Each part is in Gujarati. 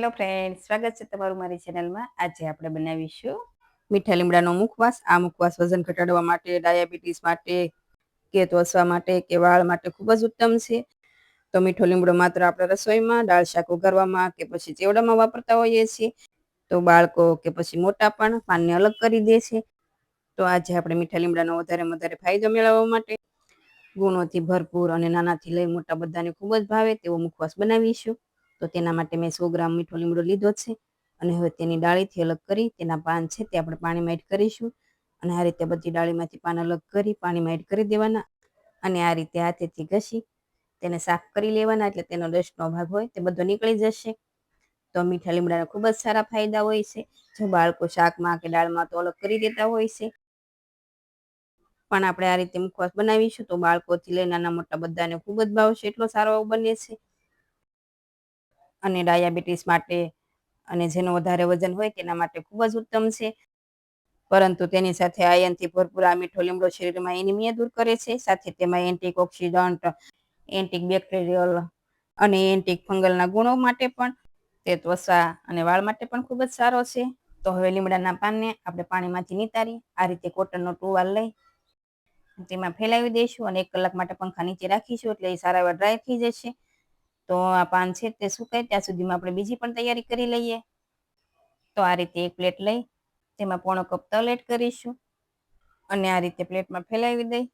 હેલો ફ્રેન્ડ સ્વાગત છે તમારું મારી ચેનલમાં આજે આપણે બનાવીશું મીઠા લીમડાનો મુખવાસ. આ મુખવાસ વજન ઘટાડવા માટે, ડાયાબિટીસ માટે કે ત્વસવા માટે કે વાળ માટે ખૂબ જ ઉત્તમ છે. તો મીઠો લીમડો માત્ર આપણે રસોઈમાં, દાળ, શાક ઉગારવામાં કે પછી ચેવડામાં વાપરતા હોઈએ છીએ. તો બાળકો કે પછી મોટા પણ પાનને અલગ કરી દે છે. તો આજે આપણે મીઠા લીમડાનો વધારે વધારે ફાયદો મેળવવા માટે ગુણોથી ભરપૂર અને નાનાથી લઈ મોટા બધાને ખૂબ જ ભાવે તેવો મુખવાસ બનાવીશું. તો તેના માટે મેં સો ગ્રામ મીઠો લીમડો લીધો છે. અને હવે તેની ડાળીથી અલગ કરી તેના પાન છે તે આપણે પાણીમાં એડ કરીશું. અને આ રીતે બધી ડાળીમાંથી પાન અલગ કરી પાણીમાં એડ કરી દેવાના. અને આ રીતે હાથેથી ઘસી તેને સાફ કરી લેવાના એટલે તેનો ડસ્ટનો ભાગ હોય તે બધો નીકળી જશે. તો મીઠા લીમડાના ખૂબ જ સારા ફાયદા હોય છે. જો બાળકો શાકમાં કે દાળમાં તો અલગ કરી દેતા હોય છે. પણ આપણે આ રીતે મુખવાસ બનાવીશું તો બાળકોથી લઈ નાના મોટા બધાને ખૂબ જ ભાવશે એટલો સારો બને છે. અને ડાયાબિટીસ માટે અને જેનું વધારે વજન હોય તેના માટે ખૂબ જ ઉત્તમ છે. પરંતુ તેની સાથે આયનથી ભરપૂર આ મીઠો લીમડો શરીરમાં એનિમિયા દૂર કરે છે. સાથે તેમાં એન્ટિક ઓક્સિડન્ટ એન્ટિક બેક્ટેરિયલ અને એન્ટિક ફંગલના ગુણો માટે પણ તે ત્વચા અને વાળ માટે પણ ખૂબ જ સારો છે. તો હવે લીમડાના પાનને આપણે પાણીમાંથી નિતારી આ રીતે કોટનનો ટુવાલ લઈ તેમાં ફેલાવી દઈશું અને એક કલાક માટે પંખા નીચે રાખીશું એટલે એ સારા એવા ડ્રાય થઈ જશે. તો આ પાન છે તે સુકાય ત્યાં સુધીમાં આપણે બીજી પણ તૈયારી કરી લઈએ. તો આ રીતે એક પ્લેટ લઈ, તેમાં પોણો કપ તલ એડ કરીશું અને આ રીતે પ્લેટમાં ફેલાવી દઈ.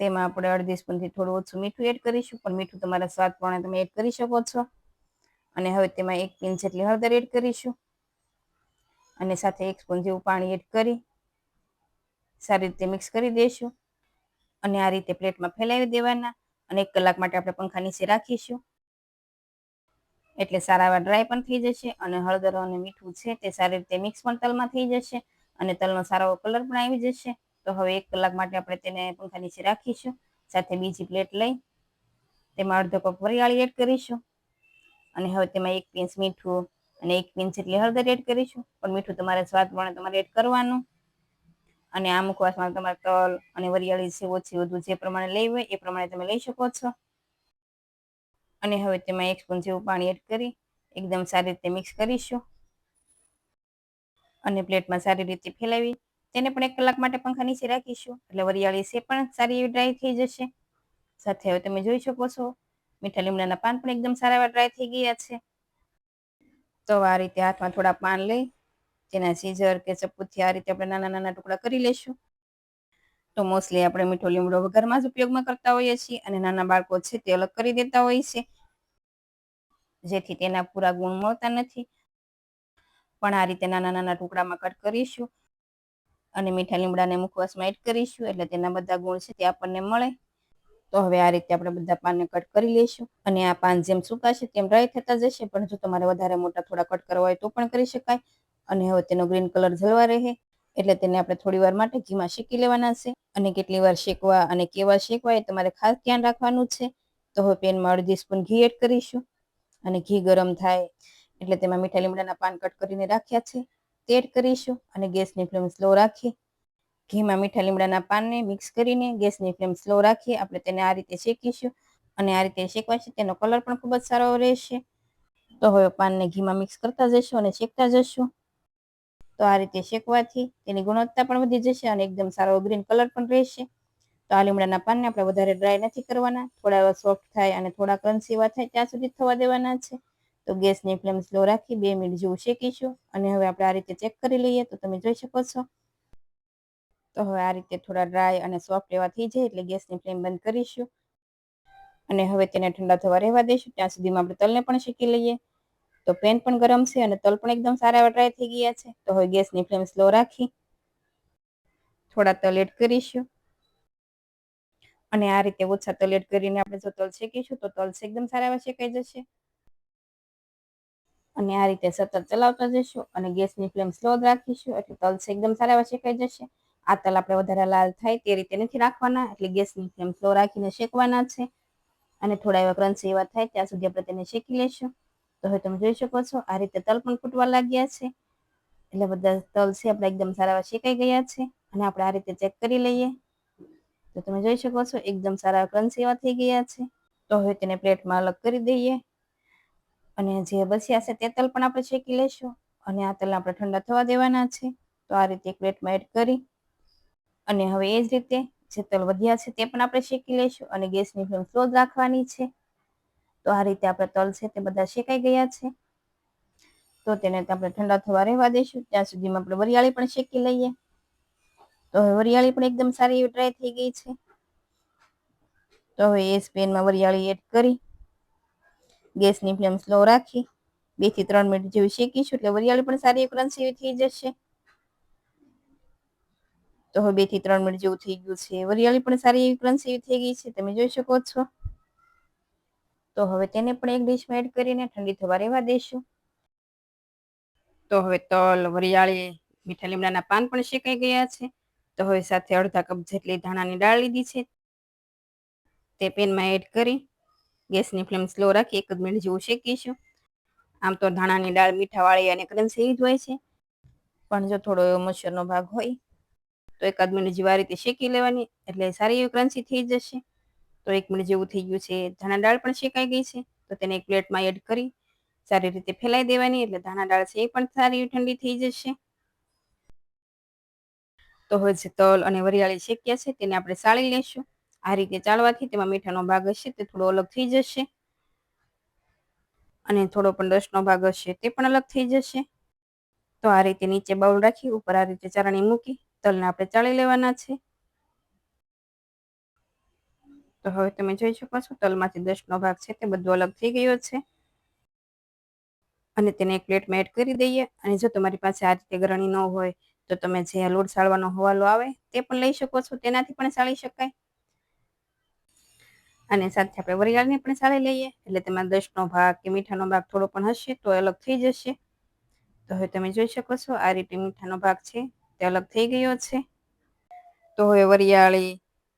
તેમાં આપણે અડધી સ્પૂનથી થોડું ઓછું મીઠું એડ કરીશું, પણ મીઠું તમારા સ્વાદ પ્રમાણે તમે એડ કરી શકો છો. અને હવે તેમાં એક પિંચ જેટલી હળદર એડ કરીશું અને સાથે એક સ્પૂન જેવું પાણી એડ કરી સારી રીતે મિક્સ કરી દઈશું અને આ રીતે પ્લેટમાં ફેલાવી દેવાના. અને એક કલાક માટે આપણે પંખા નીચે રાખીશું. એટલે સારા એવા ડ્રાય પણ થઈ જશે અને હળદર અને મીઠું છે તે સારી રીતે મિક્સ પણ તલમાં થઈ જશે અને તલનો સારો કલર પણ આવી જશે. તો હવે એક કલાક માટે આપણે તેને પંખા નીચે રાખીશું. સાથે બીજી પ્લેટ લઈ તેમાં અડધો કપ વરિયાળી એડ કરીશું. અને હવે તેમાં એક પીંચ મીઠું અને એક પીંચ જેટલી હળદર એડ કરીશું. પણ મીઠું તમારે સ્વાદ પ્રમાણે તમારે એડ કરવાનું. અને આ મુખવાસમાં તમારે તલ અને વરિયાળી છે ઓછી વધુ જે પ્રમાણે લઈ હોય એ પ્રમાણે તમે લઈ શકો છો. અને હવે તેમાં એક સ્પૂન જેવું પાણી એડ કરી એકદમ સારી રીતે મિક્સ કરીશું. અને પ્લેટમાં સારી રીતે ફેલાવી તેને પણ એક કલાક માટે પંખા નીચે રાખીશું. એટલે વરિયાળી છે પણ સારી એવી ડ્રાય થઈ જશે. સાથે હવે તમે જોઈ શકો છો મીઠા લીમડાના પાન પણ એકદમ સારા એવા ડ્રાય થઈ ગયા છે. તો આ રીતે હાથમાં થોડા પાન લઈ જેના સીઝર કે ચપ્પુથી આ રીતે આપણે નાના નાના ટુકડા કરી લેશું તો મોસ્ટલી આપણે મીઠો લીમડો વગરમાં જ ઉપયોગમાં કરતા હોઈએ છીએ અને નાના બાળકો છે તે અલગ કરી દેતા હોય છે. જેથી તેના પૂરા ગુણ મળતા નથી. પણ આ રીતે નાના નાના ટુકડામાં કટ કરીશું અને મીઠા લીમડાને મુખવાસમાં એડ કરીશું એટલે તેના બધા ગુણ છે તે આપણને મળે. તો હવે આ રીતે આપણે બધા પાનને કટ કરી લઈશું અને આ પાન જેમ સુકાશે તેમ ડ્રાય થતા જશે. પણ જો તમારે વધારે મોટા થોડા કટ કરવા હોય તો પણ કરી શકાય. અને હવે તેનો ગ્રીન કલર જળવા રહે. એટલે તેને આપણે થોડી વાર માટે ઘીમાં શેકી લેવાના છે. અને કેટલી વાર શેકવા અને કેવા શેકવા એ તમારે ખાસ ધ્યાન રાખવાનું છે. તો હવે પેનમાં અડધી સ્પૂન ઘી એડ કરીશું. અને ઘી ગરમ થાય એટલે તેમાં મીઠા લીમડાના પાન કટ કરીને રાખ્યા છે. તે એડ કરીશું અને ગેસની ફ્લેમ સ્લો રાખી. ઘીમાં મીઠા લીમડાના પાનને મિક્સ કરીને ગેસની ફ્લેમ સ્લો રાખી આપણે તેને આ રીતે શેકીશું. અને આ રીતે શેકવાશે તેનો કલર પણ ખૂબ જ સારો રહેશે. તો હવે પાનને ઘીમાં મિક્સ કરતા જશું અને શેકતા જશું તો આ રીતે શેકવાથી તેની ગુણવત્તા પણ વધી જશે અને એકદમ સારો ગ્રીન કલર પણ રહેશે. તો આ લીમડાના પાનને આપણે વધારે ડ્રાય નથી કરવાના. થોડા સોફ્ટ થાય અને થોડા ક્રન્ચી એવા થાય ત્યાં સુધી થવા દેવાના છે. તો ગેસની ફ્લેમ સ્લો રાખી બે મિનિટ જેવું શેકીશું અને હવે આપણે આ રીતે ચેક કરી લઈએ તો તમે જોઈ શકો છો. તો હવે આ રીતે થોડા ડ્રાય અને સોફ્ટ એવા થઈ જાય એટલે ગેસની ફ્લેમ બંધ કરીશું. અને હવે તેને ઠંડા થવા રહેવા દઈશું. ત્યાં સુધીમાં આપણે તલને પણ શેકી લઈએ. તો પેન પણ ગરમ છે અને તલ પણ એકદમ સારા એવા ડ્રાય થઈ ગયા છે. તો હવે ગેસની ફ્લેમ સ્લો રાખી, થોડા તલ એડ કરીશું. અને આ રીતે ઓછા તલ એડ કરીને આપણે જો તલ શેકીશું તો તલ એકદમ સારા એવા શેકાઈ જશે. અને આ રીતે સતત ચલાવતા જઈશું અને ગેસની ફ્લેમ સ્લો રાખીશું એટલે તલ એકદમ સારા એવા શેકાઈ જશે. આ તલ આપણે વધારે લાલ થાય તે રીતે નથી રાખવાના એટલે ગેસની ફ્લેમ સ્લો રાખીને શેકવાના છે. અને થોડા એવા ક્રન્ચી એવા થાય ત્યાં સુધી આપણે તેને શેકી લઈશું. તો હવે તમે જોઈ શકો છો, આ રીતે તલ પણ ફૂટવા લાગ્યા છે. એટલે બધા તલ છે, આપણે એકદમ સારા એવા શેકાઈ ગયા છે અને આપણે આ રીતે ચેક કરી લઈએ. તો તમે જોઈ શકો છો, એકદમ સારા ક્રન્ચી એવા થઈ ગયા છે. તો હવે તેને પ્લેટમાં અલગ કરી દઈએ. અને જે બસ્યા છે તે તલ પણ આપણે શેકી લેશું અને આ તલ આપણે ઠંડા થવા દેવાના છે. તો આ રીતે પ્લેટમાં એડ કરી. અને હવે એ જ રીતે જે તલ વધ્યા છે તે પણ આપણે શેકી લઈશું અને ગેસની ફ્લેમ સ્લો રાખવાની છે. તો આ રીતે આપણા તલ છે તે બધા શેકાઈ ગયા છે. તો તેને આપણે ઠંડા થવા રહેવા દઈશું ત્યાં સુધીમાં આપણે વરિયાળી પણ શેકી લઈએ. તો હવે વરિયાળી પણ એકદમ સારી એવી ડ્રાય થઈ ગઈ છે. તો હવે એ જ પેનમાં વરિયાળી એડ કરી. ગેસની ફ્લેમ સ્લો રાખી. બેથી ત્રણ મિનિટ જેવી શેકીશું એટલે વરિયાળી પણ સારી ક્રન્સી એવી થઈ જશે. તો હવે બેથી ત્રણ મિનિટ જેવું થઈ ગયું છે. વરિયાળી પણ સારી એવી ક્રન્સી એવી થઈ ગઈ છે. તમે જોઈ શકો છો. તો હવે તેને પણ એક ડીશમાં એડ કરીને ઠંડી થવા રહેવા દઈશું તો હવે તલ, વરિયાળી, મીઠા લીમડાના પાન પણ શેકાઈ ગયા છે. તો હવે સાથે અડધા કપ જેટલી ધાણાની દાળ લીધી છે. તે પેનમાં એડ કરી ગેસની ફ્લેમ સ્લો રાખી એક જ મિનિટ જેવું શેકીશું. આમ તો ધાણાની દાળ મીઠાવાળી અને કરન્સી જ હોય છે. પણ જો થોડો એવો મચ્છરનો ભાગ હોય, તો એકાદ મિનિટ જેવા રીતે શેકી લેવાની, એટલે સારી એવી ક્રન્સી થઈ જશે. તો એક મિનિટ જેવું થઈ ગયું છે. ધાણા દાળ પણ શેકાઈ ગઈ છે. તો તેને એક પ્લેટમાં એડ કરી સારી રીતે ફેલાઈ દેવાની, એટલે ધાણા દાળ છે એ પણ સારી ઠંડી થઈ જશે. તો હવે જે તલ અને વરિયાળી શેક્યા છે તેને આપણે સાળી લેશું. આ રીતે ચાળવાથી તેમાં મીઠાનો ભાગ હશે તે થોડો અલગ થઈ જશે. અને થોડો પણ રસનો ભાગ હશે તે પણ અલગ થઈ જશે. તો આ રીતે નીચે બાઉલ રાખી, ઉપર આ રીતે ચારણી મૂકી, તલને આપણે ચાળી લેવાના છે. તો હવે તમે જોઈ શકો છો, તલમાંથી દસનો ભાગ છે તે બધો અલગ થઈ ગયો છે. અને તેને એક પ્લેટમાં એડ કરી દઈએ અને જો તમારી પાસે આ રીતે ગરણી ન હોય તો તમે જે લોટ સાળવાનો હવાલો આવે તે પણ લઈ શકો છો, તેનાથી પણ સાળી શકાય. અને સાથે આપણે વરિયાળને પણ સાળી લઈએ, એટલે તેમાં દસનો ભાગ કે મીઠાનો ભાગ થોડો પણ હશે તો અલગ થઈ જશે. તો હવે તમે જોઈ શકો છો, આ રીતે મીઠાનો ભાગ છે તે અલગ થઈ ગયો છે. તો હવે વરિયાળી,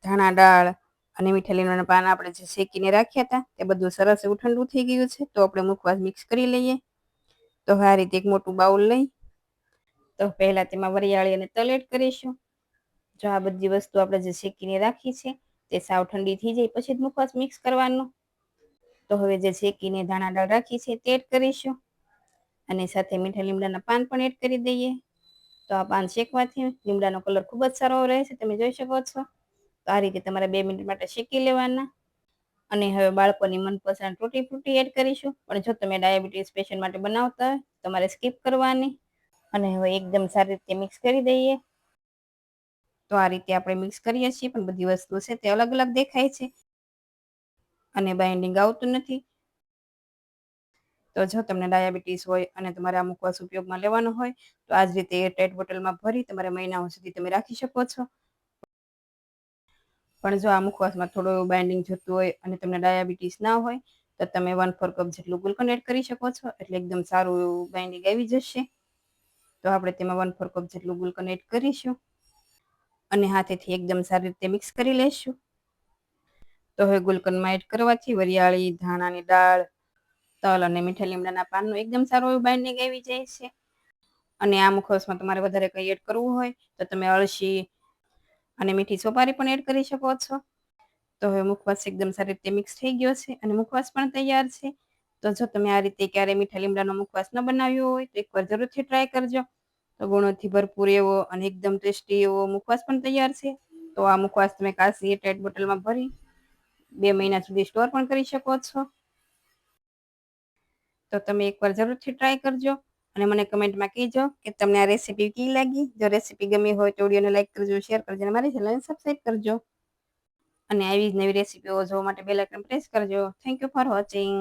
ધાણા દાળ અને મીઠા લીમડાના પાન આપણે જે શેકીને રાખ્યા હતા, તે બધું સરસ એવું ઠંડુ થઈ ગયું છે, તો આપણે મુખવાસ મિક્સ કરી લઈએ. તો આ રીતે એક મોટું બાઉલ લઈ, તો પહેલા તેમાં વરિયાળી અને તલ એડ કરીશું. જો આ બધી વસ્તુ આપણે જે શેકીને રાખી છે, તે સાવ ઠંડી થઈ જાય પછી જ મુખવાસ મિક્સ કરવાનું. તો હવે જે શેકીને ધાણા દાળ રાખી છે, તે એડ કરીશું. અને સાથે મીઠા લીમડાના પાન પણ એડ કરી દઈએ. તો આ પાન શેકવાથી લીમડાનો કલર ખૂબ જ સારો રહે છે તમે જોઈ શકો છો. તો આ રીતે તમારે બે મિનિટ માટે શેકી લેવાના. અને હવે બાળકોની મનપસંદ તૂટી ફ્રૂટી એડ કરીશું. પણ જો તમે ડાયાબિટીસ પેશન્ટ માટે બનાવતા હોય તમારે સ્કીપ કરવાની. અને હવે એકદમ સારી રીતે મિક્સ કરી દઈએ. તો આ રીતે આપણે મિક્સ કરીએ છીએ, પણ બધી વસ્તુ છે તે અલગ અલગ દેખાય છે. અને બાઇન્ડિંગ આવતું નથી. તો જો તમને ડાયાબિટીસ હોય અને તમારે અમુક વાસ ઉપયોગમાં લેવાનો હોય, તો આ જ રીતે એરટાઇટ બોટલમાં ભરી તમારે મહિનાઓ સુધી તમે રાખી શકો છો. પણ જો આ મુખવાસમાં થોડું બાઇન્ડિંગ જતું હોય અને તમને ડાયાબિટીસ ના હોય, તો તમે વન ફોર કપ જેટલું ગુલકન એડ કરી શકો છો. એટલે એકદમ સારું એવું બાઇન્ડિંગ આવી જશે. તો આપણે તેમાં વન ફોર કપ જેટલું ગુલકન એડ કરીશું અને હાથેથી એકદમ સારી રીતે મિક્સ કરી લઈશું તો હવે ગુલકનમાં એડ કરવાથી વરિયાળી, ધાણાની દાળ, તલ અને મીઠા લીમડાના પાનનું એકદમ સારું એવું બાઇન્ડિંગ આવી જાય છે. અને આ મુખવાસમાં તમારે વધારે કંઈ એડ કરવું હોય, તો તમે અળસી અને મીઠી સોપારી પણ એડ કરી શકો છો. તો હવે મુખવાસ એકદમ સારી રીતે મિક્સ થઈ ગયો છે અને મુખવાસ પણ તૈયાર છે. તો જો તમે આ રીતે ક્યારે મીઠા લીમડાનો મુખવાસ ન બનાવ્યો હોય તો એકવાર જરૂરથી ટ્રાય કરજો. તો ગુણોથી ભરપૂર એવો અને એકદમ ટેસ્ટી એવો મુખવાસ પણ તૈયાર છે. તો આ મુખવાસ તમે કાશી ટાઈટ બોટલમાં ભરી બે મહિના સુધી સ્ટોર પણ કરી શકો છો. તો તમે એકવાર જરૂરથી ટ્રાય કરજો. અને મને કમેન્ટમાં કહેજો કે તમને આ રેસીપી કેવી લાગી? જો રેસીપી ગમી હોય તો વિડીયોને લાઈક કરજો શેર કરજો અને મારી ચેનલને સબસ્ક્રાઈબ કરજો. અને આવી જ નવી રેસીપીઓ જોવા માટે બેલ આઇકન પ્રેસ કરજો. Thank you for watching